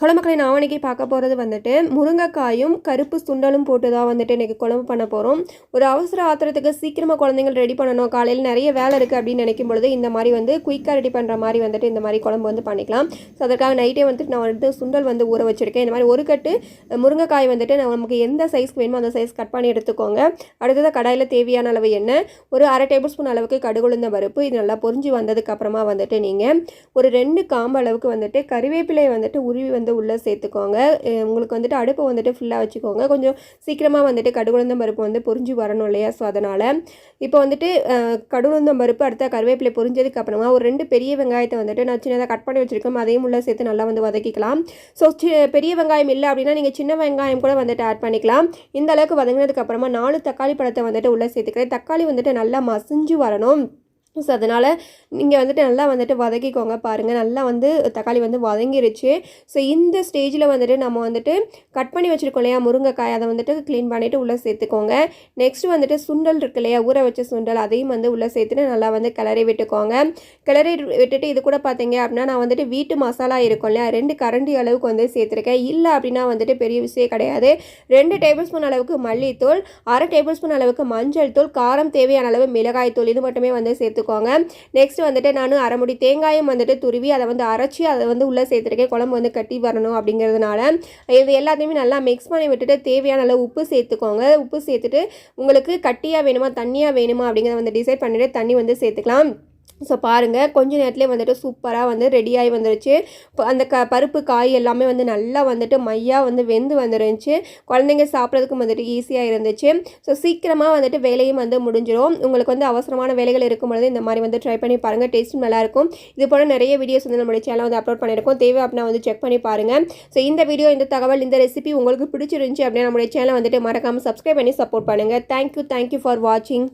Hello நான் இன்னைக்கு பார்க்க போகிறது வந்துட்டு முருங்கைக்காயும் கருப்பு சுண்டலும் போட்டு தான் வந்துட்டு இன்றைக்கி குழம்பு பண்ண போகிறோம் ஒரு அவசர ஆத்திரத்துக்கு சீக்கிரமாக குழந்தைங்கள் ரெடி பண்ணணும். காலையில் நிறைய வேலை இருக்குது அப்படின்னு நினைக்கும் பொழுது இந்த மாதிரி வந்து குயிக்காக ரெடி பண்ணுற மாதிரி வந்துட்டு இந்த மாதிரி குழம்பு வந்து பண்ணிக்கலாம். ஸோ அதற்காக நைட்டே வந்துட்டு நான் வந்து சுண்டல் வந்து ஊற வச்சுருக்கேன். இந்த மாதிரி ஒரு கட்டு முருங்கைக்காய் வந்துட்டு நமக்கு எந்த சைஸ்க்கு வேணுமோ அந்த சைஸ் கட் பண்ணி எடுத்துக்கோங்க. அடுத்தது கடாயில் தேவையான அளவு எண்ணெய் ஒரு அரை டேபிள் ஸ்பூன் அளவுக்கு கடுகுழுந்த பருப்பு இது நல்லா பொறிஞ்சு வந்ததுக்கப்புறமா வந்துட்டு நீங்கள் ஒரு ரெண்டு காம்பு அளவுக்கு வந்துட்டு கருவேப்பிலை வந்துட்டு உருவி வந்து உள்ளே சேர்த்துக்கோங்க. உங்களுக்கு வந்துட்டு அடுப்பை வந்துட்டு ஃபுல்லாக வச்சுக்கோங்க. கொஞ்சம் சீக்கிரமாக வந்துட்டு கடுகுளுந்தம் பருப்பு வந்து பொறிஞ்சு வரணும் இல்லையா? ஸோ அதனால் இப்போ வந்துட்டு கடுகுழந்தம் பருப்பு அடுத்த கருவேப்பிலை பொரிஞ்சதுக்கு அப்புறமா ஒரு ரெண்டு பெரிய வெங்காயத்தை வந்துட்டு நான் சின்னதாக கட் பண்ணி வச்சுருக்கேன். அதையும் உள்ளே சேர்த்து நல்லா வந்து வதக்கிக்கலாம். ஸோ பெரிய வெங்காயம் இல்லை அப்படின்னா நீங்கள் சின்ன வெங்காயம் கூட வந்துட்டு ஆட் பண்ணிக்கலாம். இந்த அளவுக்கு வதங்கினதுக்கு அப்புறமா நாலு தக்காளி பழத்தை வந்துட்டு உள்ளே சேர்த்துக்கிறேன். தக்காளி வந்துட்டு நல்லா மசிஞ்சு வரணும். ஸோ அதனால் நீங்கள் வந்துட்டு நல்லா வந்துட்டு வதக்கிக்கோங்க பாருங்கள் நல்லா வந்து தக்காளி வந்து வதங்கிருச்சு. ஸோ இந்த ஸ்டேஜில் வந்துட்டு நம்ம வந்துட்டு கட் பண்ணி வச்சுருக்கோம் இல்லையா முருங்கைக்காய் அதை வந்துட்டு க்ளீன் பண்ணிவிட்டு உள்ளே சேர்த்துக்கோங்க. நெக்ஸ்ட் வந்துட்டு சுண்டல் இருக்கு இல்லையா ஊற வச்ச சுண்டல் அதையும் வந்து உள்ளே சேர்த்துட்டு நல்லா வந்து கிளறி விட்டுக்கோங்க. கிளறி விட்டுட்டு இது கூட பார்த்தீங்க அப்படின்னா நான் வந்துட்டு வீட்டு மசாலா இருக்கும் இல்லையா ரெண்டு கரண்டி அளவுக்கு வந்து சேர்த்துருக்கேன். இல்லை அப்படின்னா வந்துட்டு பெரிய விஷயம் கிடையாது. ரெண்டு டேபிள் ஸ்பூன் அளவுக்கு மல்லித்தூள் அரை டேபிள் ஸ்பூன் அளவுக்கு மஞ்சள் தூள் காரம் தேவையான அளவு மிளகாய் தூள் இது மட்டுமே வந்து சேர்த்துக்கோங்க. நெக்ஸ்ட் வந்துட்டு நான் அரைமுடி தேங்காயும் வந்துட்டு துருவி அதை வந்து அரைச்சி அதை வந்து உள்ளே சேர்த்துருக்கேன். குழம்பு வந்து கட்டி வரணும் அப்படிங்கிறதுனால. இது எல்லாத்தையுமே நல்லா மிக்ஸ் பண்ணி விட்டுட்டு தேவையான அளவு உப்பு சேர்த்துக்கோங்க. உப்பு சேர்த்துட்டு உங்களுக்கு கட்டியாக வேணுமா தண்ணியாக வேணுமா அப்படிங்கிறத வந்து டிசைட் பண்ணிவிட்டு தண்ணி வந்து சேர்த்துக்கலாம். ஸோ பாருங்கள் கொஞ்ச நேரத்துலேயே வந்துட்டு சூப்பராக வந்து ரெடியாகி வந்துருச்சு. இப்போ அந்த க பருப்பு காய் எல்லாமே வந்து நல்லா வந்துட்டு மையாக வந்து வெந்து வந்துருந்துச்சு. குழந்தைங்க சாப்பிட்றதுக்கு வந்துட்டு ஈஸியாக இருந்துச்சு. ஸோ சீக்கிரமாக வந்துட்டு வேலையும் வந்து முடிஞ்சிடும் உங்களுக்கு வந்து அவசரமான வேலைகள் இருக்கும் பொழுது இந்த மாதிரி வந்து ட்ரை பண்ணி பாருங்கள் டேஸ்ட்டும் நல்லாயிருக்கும். இது போல் நிறைய வீடியோஸ் வந்து நம்மளுடைய சேனல் வந்து அப்லோட் பண்ணியிருக்கோம். தேவை அப்படின்னா வந்து செக் பண்ணி பாருங்கள் ஸோ இந்த வீடியோ இந்த தகவல் இந்த ரெசிபி உங்களுக்கு பிடிச்சிருந்துச்சி அப்படின்னா நம்மளுடைய சேனல் வந்துட்டு மறக்காமல் சப்ஸ்கிரைப் பண்ணி சப்போர்ட் பண்ணுங்கள் தேங்க்யூ தேங்க்யூ ஃபார் வாட்சிங்